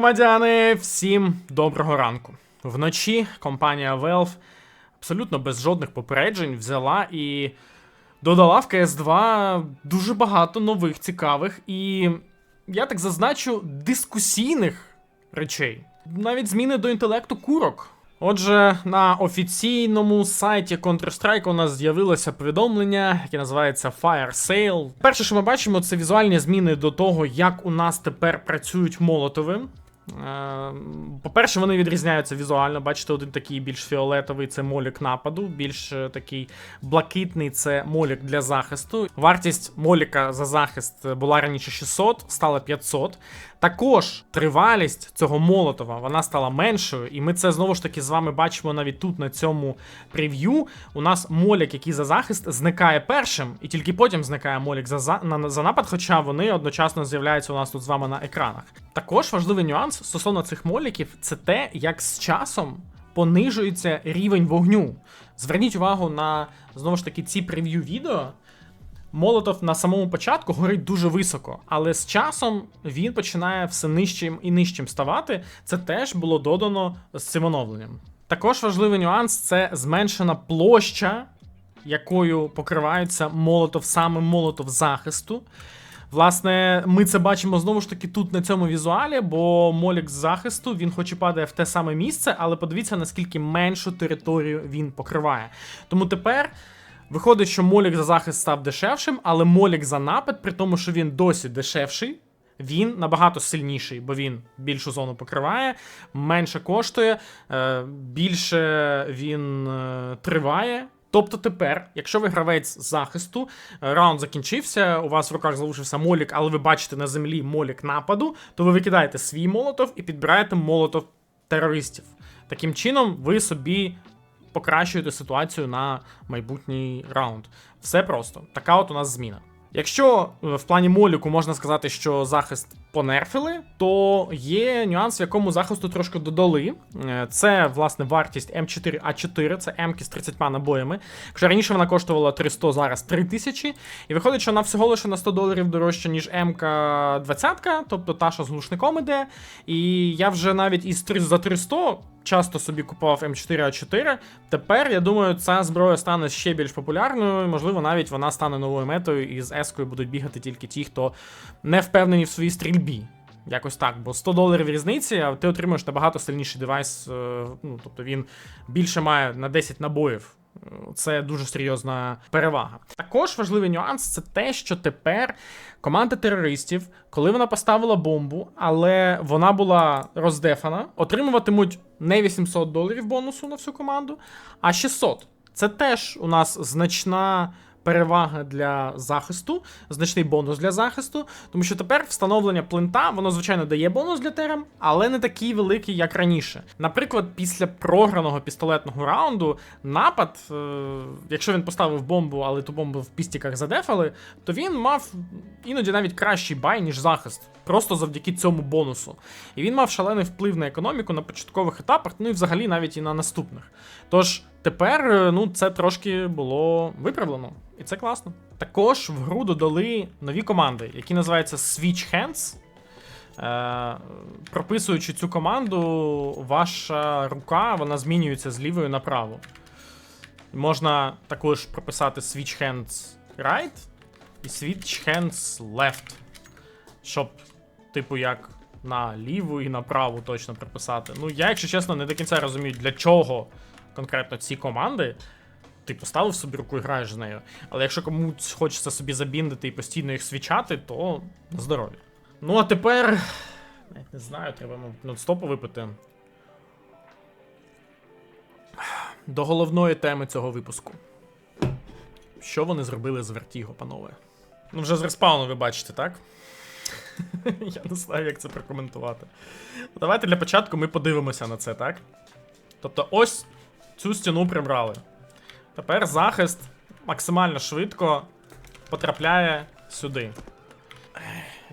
Громадяни, всім доброго ранку. Вночі компанія Valve абсолютно без жодних попереджень взяла і додала в CS2 дуже багато нових цікавих і, я так зазначу, дискусійних речей. Навіть зміни до інтелекту курок. Отже, на офіційному сайті Counter-Strike у нас з'явилося повідомлення, яке називається Fire Sale. Перше, що ми бачимо, це візуальні зміни до того, як у нас тепер працюють молотови. Е, По-перше, вони відрізняються візуально. Бачите, один такий більш фіолетовий це молік нападу, більш е, такий блакитний це молік для захисту. Вартість моліка за захист була раніше 600, стала 500. Також тривалість цього молотова вона стала меншою, і ми це знову ж таки з вами бачимо навіть тут на цьому прев'ю. У нас молік, який за захист, зникає першим, і тільки потім зникає молік за, за, на, за напад, хоча вони одночасно з'являються у нас тут з вами на екранах. Також важливий нюанс стосовно цих моліків це те, як з часом понижується рівень вогню. Зверніть увагу на знову ж таки ці прев'ю відео. Молотов на самому початку горить дуже високо, але з часом він починає все нижчим і нижчим ставати. Це теж було додано з цим оновленням. Також важливий нюанс це зменшена площа, якою покривається молотов, саме молотов захисту. Власне, ми це бачимо знову ж таки тут на цьому візуалі, бо молік з захисту він хоч і падає в те саме місце, але подивіться, наскільки меншу територію він покриває. Тому тепер. Виходить, що молік за захист став дешевшим, але молік за напад, при тому, що він досі дешевший, він набагато сильніший, бо він більшу зону покриває, менше коштує, е, більше він е, триває. Тобто тепер, якщо ви гравець захисту, е, раунд закінчився, у вас в руках залишився молік, але ви бачите на землі молік нападу, то ви викидаєте свій молотов і підбираєте молотов терористів. Таким чином, ви собі покращуєте ситуацію на майбутній раунд. Все просто. Така от у нас зміна. Якщо е, в плані моліку можна сказати, що захист понерфили, то є нюанс, в якому захисту трошки додали. Е, Це, власне, вартість М4А4, це М-ки з 30 набоями. Якщо раніше вона коштувала 300, зараз 3000. І виходить, що вона всього лише на 100 доларів дорожча, ніж М-ка 20, тобто та, що з глушником іде. І я вже навіть із 3 за 300 часто собі купував М4А4. Тепер, я думаю, ця зброя стане ще більш популярною. Можливо, навіть вона стане новою метою, і з Ескою будуть бігати тільки ті, хто не впевнені в своїй стрільбі. Якось так, бо 100 доларів різниці, а ти отримуєш набагато сильніший девайс. е, Ну, тобто він більше має на 10 набоїв. Це дуже серйозна перевага. Також важливий нюанс це те, що тепер команда терористів, коли вона поставила бомбу, але вона була роздефана, отримуватимуть не 800 доларів бонусу на всю команду, а 600. Це теж у нас значна. Перевага для захисту, значний бонус для захисту, тому що тепер встановлення плинта, воно, звичайно, дає бонус для терем, але не такий великий, як раніше. Наприклад, після програного пістолетного раунду напад, е- якщо він поставив бомбу, але ту бомбу в пістіках задефали, то він мав іноді навіть кращий бай, ніж захист, просто завдяки цьому бонусу. І він мав шалений вплив на економіку на початкових етапах, ну і взагалі навіть і на наступних. Тож тепер е, ну, це трошки було виправлено. І це класно. Також в гру додали нові команди, які називаються Switch Hands. Е, прописуючи цю команду, ваша рука вона змінюється з лівої на праву. Можна також прописати Switch Hands Right і Switch Hands Left. Щоб, типу, як на ліву і на праву точно прописати. Ну, я, якщо чесно, не до кінця розумію, для чого конкретно ці команди. Ти поставив собі руку і граєш з нею. Але якщо комусь хочеться собі забіндити і постійно їх свічати, то на здоров'я. Ну а тепер. навіть Не знаю, треба нон-стопу випити. До головної теми цього випуску. Що вони зробили з Вертіго, панове? Ну, вже з респауну ви бачите, так? Я не знаю, як це прокоментувати. Давайте для початку ми подивимося на це, так? Тобто, ось цю стіну прибрали. Тепер захист максимально швидко потрапляє сюди.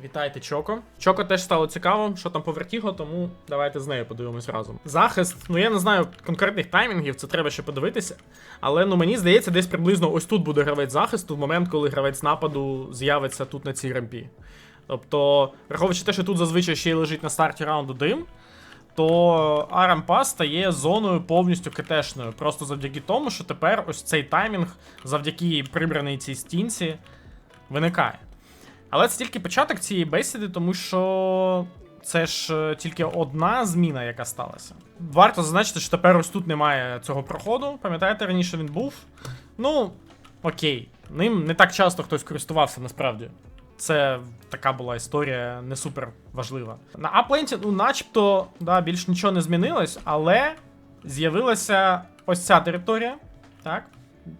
Вітайте, Чоко. Чоко теж стало цікаво, що там по Вертіго, тому давайте з нею подивимось разом. Захист, ну я не знаю конкретних таймінгів, це треба ще подивитися. Але ну мені здається, десь приблизно ось тут буде гравець захисту в момент, коли гравець нападу з'явиться тут на цій рампі. Тобто, враховуючи те, що тут зазвичай ще й лежить на старті раунду дим, то Арампа стає зоною повністю КТшною. Просто завдяки тому, що тепер ось цей таймінг, завдяки прибраній цій стінці, виникає. Але це тільки початок цієї бесіди, тому що це ж е, тільки одна зміна, яка сталася. Варто зазначити, що тепер ось тут немає цього проходу. Пам'ятаєте, раніше він був. Ну, окей. Ним не так часто хтось користувався насправді. Це така була історія не супер важлива. На апленті, ну, начебто, да, більш нічого не змінилось, але з'явилася ось ця територія. Так.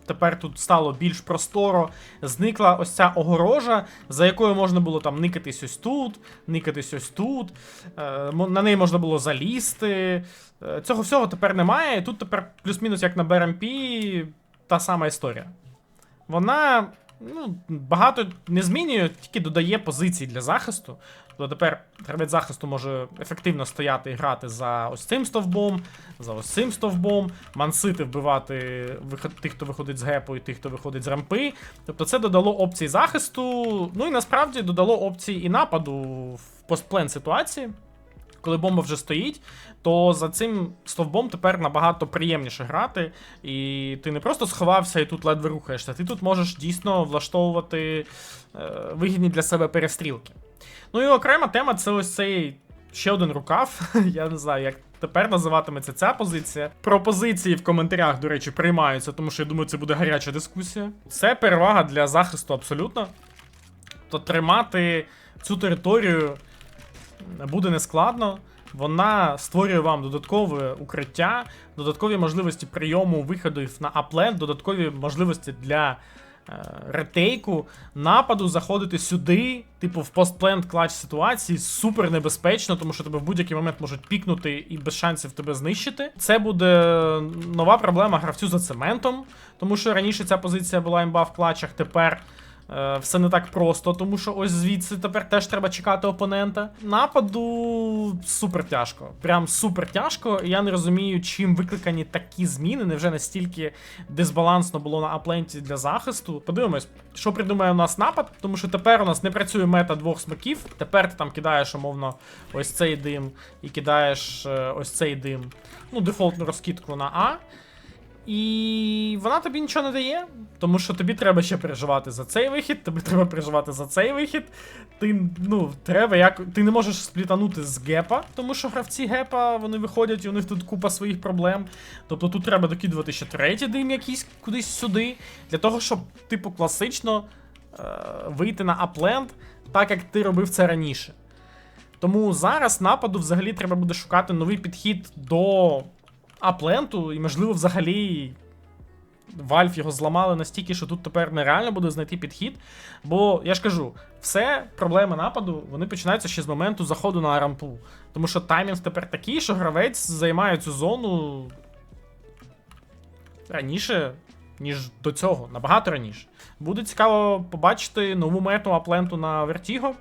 Тепер тут стало більш просторо. Зникла ось ця огорожа, за якою можна було там никатись ось тут, никатись ось тут. Е, на неї можна було залізти. Е, цього всього тепер немає. І тут тепер плюс-мінус як на BRMP та сама історія. Вона ну, багато не змінює, тільки додає позицій для захисту. Тобто тепер гравець захисту може ефективно стояти і грати за ось цим стовбом, за ось цим стовбом, мансити вбивати тих, хто виходить з гепу, і тих, хто виходить з рампи. Тобто це додало опцій захисту, ну і насправді додало опції і нападу в постплен ситуації. Коли бомба вже стоїть, то за цим стовбом тепер набагато приємніше грати. І ти не просто сховався і тут ледве рухаєшся, ти тут можеш дійсно влаштовувати е, вигідні для себе перестрілки. Ну і окрема тема це ось цей ще один рукав. Я не знаю, як тепер називатиметься ця позиція. Пропозиції в коментарях, до речі, приймаються, тому що я думаю, це буде гаряча дискусія. Це перевага для захисту абсолютно. То тримати цю територію буде нескладно. Вона створює вам додаткове укриття, додаткові можливості прийому виходів на аплен, додаткові можливості для е, ретейку, нападу, заходити сюди, типу в постплент клач ситуації, супер небезпечно, тому що тебе в будь-який момент можуть пікнути і без шансів тебе знищити. Це буде нова проблема гравцю за цементом, тому що раніше ця позиція була імба в клачах, тепер. Е, Все не так просто, тому що ось звідси тепер теж треба чекати опонента. Нападу супер тяжко. Прям супер тяжко. Я не розумію, чим викликані такі зміни. Невже настільки дисбалансно було на апленті для захисту? Подивимось, що придумає у нас напад, тому що тепер у нас не працює мета двох смаків. Тепер ти там кидаєш, умовно, ось цей дим і кидаєш е, ось цей дим. Ну, дефолтну розкидку на А. І вона тобі нічого не дає, тому що тобі треба ще переживати за цей вихід, тобі треба переживати за цей вихід. Ти ну, треба як. Ти не можеш сплітанути з гепа, тому що гравці гепа вони виходять і у них тут купа своїх проблем. Тобто тут треба докидувати ще третій дим якийсь кудись сюди, для того, щоб, типу, класично е- вийти на апленд, так як ти робив це раніше. Тому зараз нападу взагалі треба буде шукати новий підхід до апленту, і, можливо, взагалі Valve його зламали настільки, що тут тепер нереально буде знайти підхід. Бо я ж кажу, все проблеми нападу вони починаються ще з моменту заходу на рампу. Тому що таймінг тепер такий, що гравець займає цю зону раніше, ніж до цього, набагато раніше. Буде цікаво побачити нову мету апленту на Vertigo.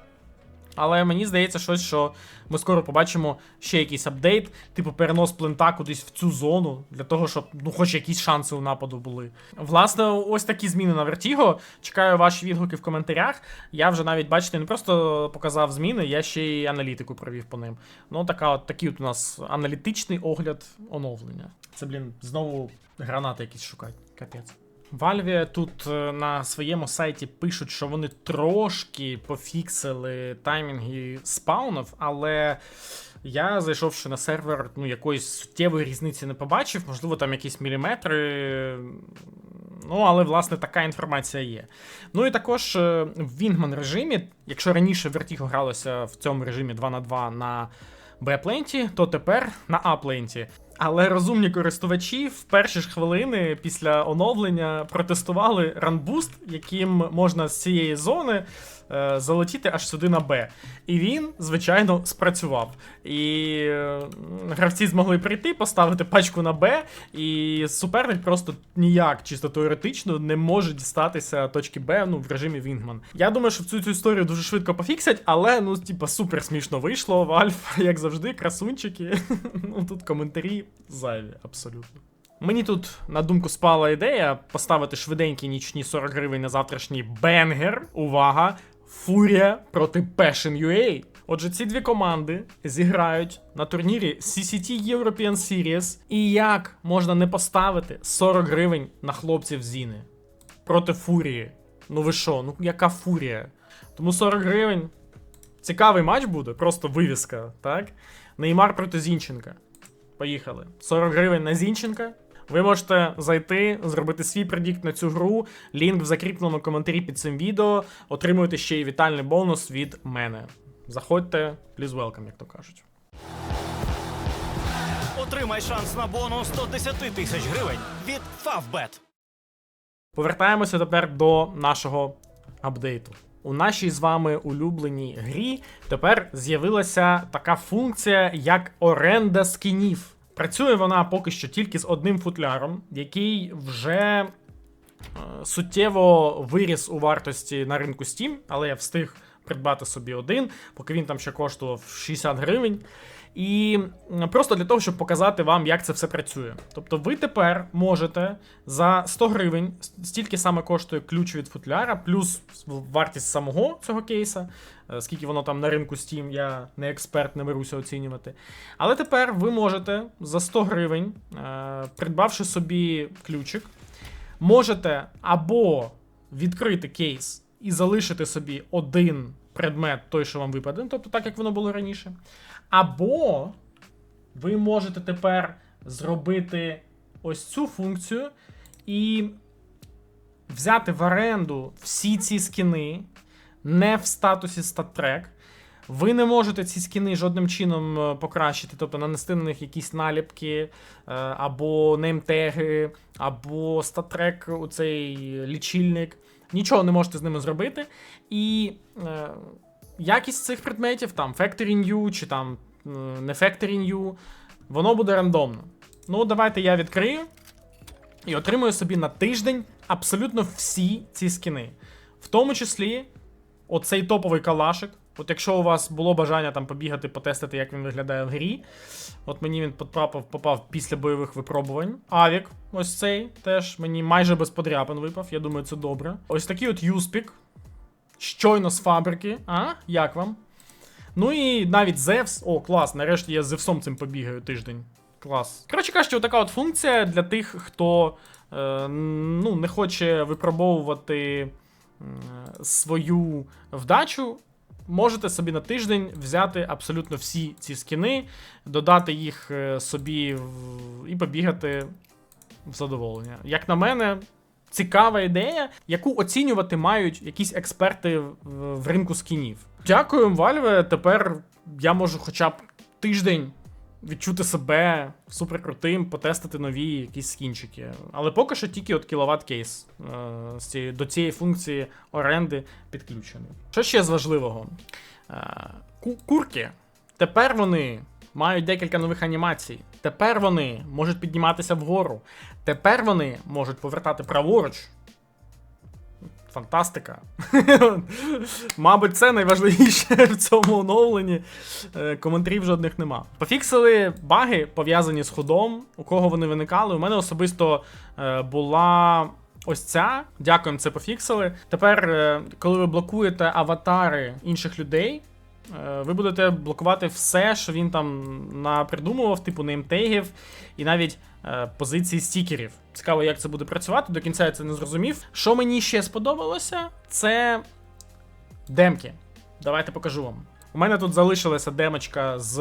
Але мені здається, щось, що ми скоро побачимо ще якийсь апдейт, типу перенос плента кудись в цю зону, для того, щоб ну, хоч якісь шанси у нападу були. Власне, ось такі зміни на Vertigo. Чекаю ваші відгуки в коментарях. Я вже навіть, бачите, не просто показав зміни, я ще й аналітику провів по ним. Ну, така, от, такий от у нас аналітичний огляд оновлення. Це, блін, знову гранати якісь шукають. Капець. Valve тут е, на своєму сайті пишуть, що вони трошки пофіксили таймінги спаунів, але я, зайшовши на сервер, ну якоїсь суттєвої різниці не побачив, можливо, там якісь міліметри. Ну, але власне така інформація є. Ну і також е, в Wingman режимі, якщо раніше Vertigo гралося в цьому режимі 2 на 2 на Б-пленті, то тепер на А-пленті. Але розумні користувачі в перші ж хвилини після оновлення протестували ранбуст, яким можна з цієї зони залетіти аж сюди на Б. І він, звичайно, спрацював. І е, гравці змогли прийти, поставити пачку на Б, і суперник просто ніяк, чисто теоретично, не може дістатися точки Б ну, в режимі Вінгман. Я думаю, що цю цю історію дуже швидко пофіксять, але ну, типа, супер смішно вийшло. Вальф, як завжди, красунчики. ну тут коментарі зайві, абсолютно. Мені тут на думку спала ідея поставити швиденькі нічні 40 гривень на завтрашній бенгер. Увага! Фурія проти Passion UA. Отже, ці дві команди зіграють на турнірі CCT European Series. І як можна не поставити 40 гривень на хлопців Зіни проти Фурії? Ну ви що, ну яка фурія? Тому 40 гривень. Цікавий матч буде, просто вивіска, так? Неймар проти Зінченка. Поїхали. 40 гривень на Зінченка. Ви можете зайти, зробити свій предікт на цю гру. Лінк в закріпленому коментарі під цим відео. Отримуєте ще й вітальний бонус від мене. Заходьте, please welcome, як то кажуть. Отримай шанс на бонус 110 тисяч гривень від Favbet. Повертаємося тепер до нашого апдейту. У нашій з вами улюбленій грі тепер з'явилася така функція, як оренда скінів. Працює вона поки що тільки з одним футляром, який вже е, суттєво виріс у вартості на ринку Steam, але я встиг придбати собі один, поки він там ще коштував 60 гривень. І просто для того, щоб показати вам, як це все працює. Тобто, ви тепер можете за 100 гривень, стільки саме коштує ключ від футляра, плюс вартість самого цього кейса, е, скільки воно там на ринку Steam, я не експерт, не беруся оцінювати. Але тепер ви можете за 100 гривень, е, придбавши собі ключик, можете або відкрити кейс і залишити собі один предмет, той, що вам випаде, ну, тобто так, як воно було раніше. Або ви можете тепер зробити ось цю функцію і взяти в оренду всі ці скіни не в статусі StatTrack. Ви не можете ці скіни жодним чином е, покращити, тобто нанести на них якісь наліпки, е, або неймтеги, або статрек, у цей лічильник. Нічого не можете з ними зробити. І е, якість цих предметів, там Factory New чи там е, не Factory New, воно буде рандомно. Ну, давайте я відкрию і отримую собі на тиждень абсолютно всі ці скіни. В тому числі оцей топовий калашик. От якщо у вас було бажання там побігати, потестити, як він виглядає в грі. От мені він потрапив, попав після бойових випробувань. Авік, ось цей теж мені майже без подряпин випав. Я думаю, це добре. Ось такий от Юспік. Щойно з фабрики. А? Як вам? Ну і навіть Зевс. О, клас, нарешті я з Зевсом цим побігаю тиждень. Клас. Коротше кажучи, така от функція для тих, хто е, ну, не хоче випробовувати е, свою вдачу. Можете собі на тиждень взяти абсолютно всі ці скіни, додати їх е, собі в- і побігати в задоволення. Як на мене, цікава ідея, яку оцінювати мають якісь експерти в, ринку скінів. Дякую, Valve. Тепер я можу хоча б тиждень відчути себе суперкрутим, потестити нові якісь скінчики. Але поки що тільки от кіловат кейс е, до цієї функції оренди підключений. Що ще з важливого? Е, курки. Тепер вони мають декілька нових анімацій. Тепер вони можуть підніматися вгору. Тепер вони можуть повертати праворуч. Фантастика. Мабуть, це найважливіше в цьому оновленні. Е, Коментарів жодних нема. Пофіксили баги, пов'язані з ходом. У кого вони виникали? У мене особисто е, була ось ця. Дякуємо, це пофіксили. Тепер, е, коли ви блокуєте аватари інших людей. Е, Ви будете блокувати все, що він там напридумував, типу неймтегів і навіть е, позиції стікерів. Цікаво, як це буде працювати. До кінця я це не зрозумів. Що мені ще сподобалося, це демки. Давайте покажу вам. У мене тут залишилася демочка з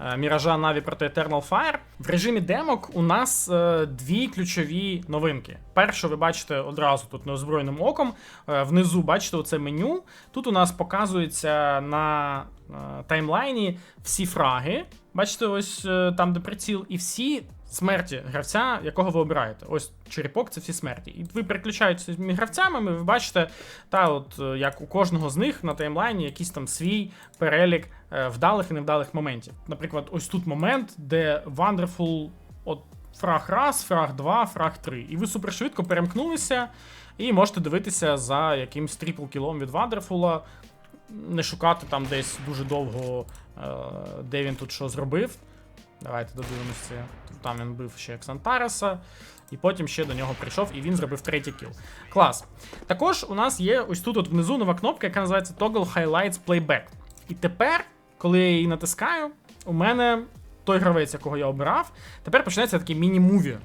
е, Міража Наві проти Eternal Fire. В режимі демок у нас е, дві ключові новинки. Першу ви бачите одразу тут неозброєним оком. Е, внизу бачите оце меню. Тут у нас показується на таймлайні всі фраги. Бачите, ось там, де приціл, і всі смерті гравця, якого ви обираєте. Ось черепок це всі смерті. І ви переключаєтеся між гравцями, ви бачите, та от е, як у кожного з них на таймлайні якийсь там свій перелік е, вдалих і невдалих моментів. Наприклад, ось тут момент, де Wonderful от фраг раз, фраг 2, фраг 3. І ви супершвидко перемкнулися і можете дивитися за якимсь трипл кілом від Wonderful, не шукати там десь дуже довго, е, де він тут що зробив. Давайте додивимося. Там він бив ще Ксантареса, і потім ще до нього прийшов, і він зробив третій кіл. Клас. Також у нас є ось тут от внизу нова кнопка, яка називається Toggle Highlights Playback. І тепер, коли я її натискаю, у мене той гравець, якого я обирав, тепер починається такий міні-муві,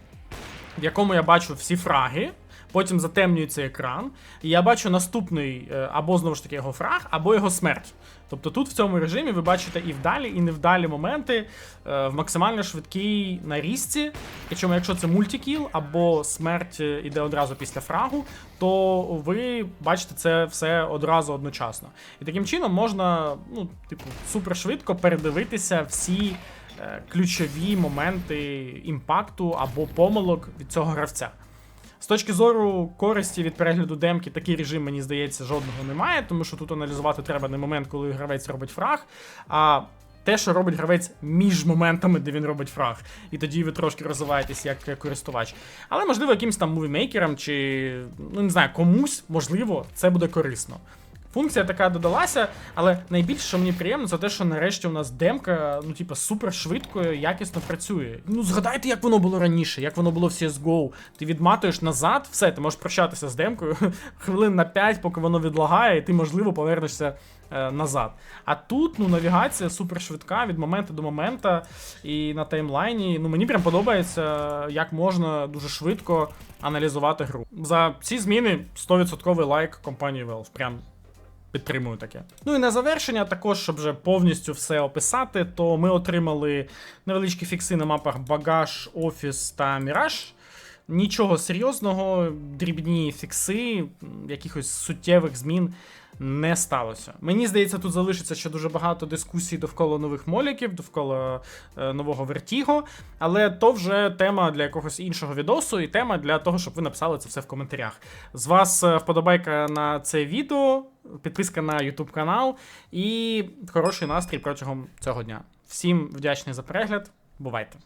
в якому я бачу всі фраги. Потім затемнюється екран, і я бачу наступний е, або знову ж таки його фраг, або його смерть. Тобто тут в цьому режимі ви бачите і вдалі, і невдалі моменти е, в максимально швидкій нарізці. Причому, якщо це мультикіл або смерть е, іде одразу після фрагу, то ви бачите це все одразу одночасно. І таким чином можна, ну, типу, супер передивитися всі е, ключові моменти імпакту або помилок від цього гравця. З точки зору користі від перегляду демки, такий режим, мені здається, жодного немає, тому що тут аналізувати треба не момент, коли гравець робить фраг, а те, що робить гравець між моментами, де він робить фраг. І тоді ви трошки розвиваєтесь як користувач. Але, можливо, якимсь там мувімейкерам чи ну не знаю, комусь, можливо, це буде корисно. Функція така додалася, але найбільше, що мені приємно, це те, що нарешті у нас демка, ну, типа, супер швидко, якісно працює. Ну, згадайте, як воно було раніше, як воно було в CSGO. Ти відматуєш назад, все, ти можеш прощатися з демкою хвилин на 5, поки воно відлагає, і ти, можливо, повернешся е, назад. А тут, ну, навігація супер швидка від моменту до моменту, і на таймлайні. Ну, мені прям подобається, як можна дуже швидко аналізувати гру. За ці зміни 100% лайк компанії Valve. Прям Підтримую таке. Ну і на завершення, також, щоб вже повністю все описати, то ми отримали невеличкі фікси на мапах Багаж, Офіс та Міраж. Нічого серйозного, дрібні фікси, якихось суттєвих змін не сталося. Мені здається, тут залишиться ще дуже багато дискусій довкола нових моліків, довкола е, нового Вертіго, але то вже тема для якогось іншого відосу і тема для того, щоб ви написали це все в коментарях. З вас е, вподобайка на це відео, підписка на YouTube канал і хороший настрій протягом цього дня. Всім вдячний за перегляд. Бувайте!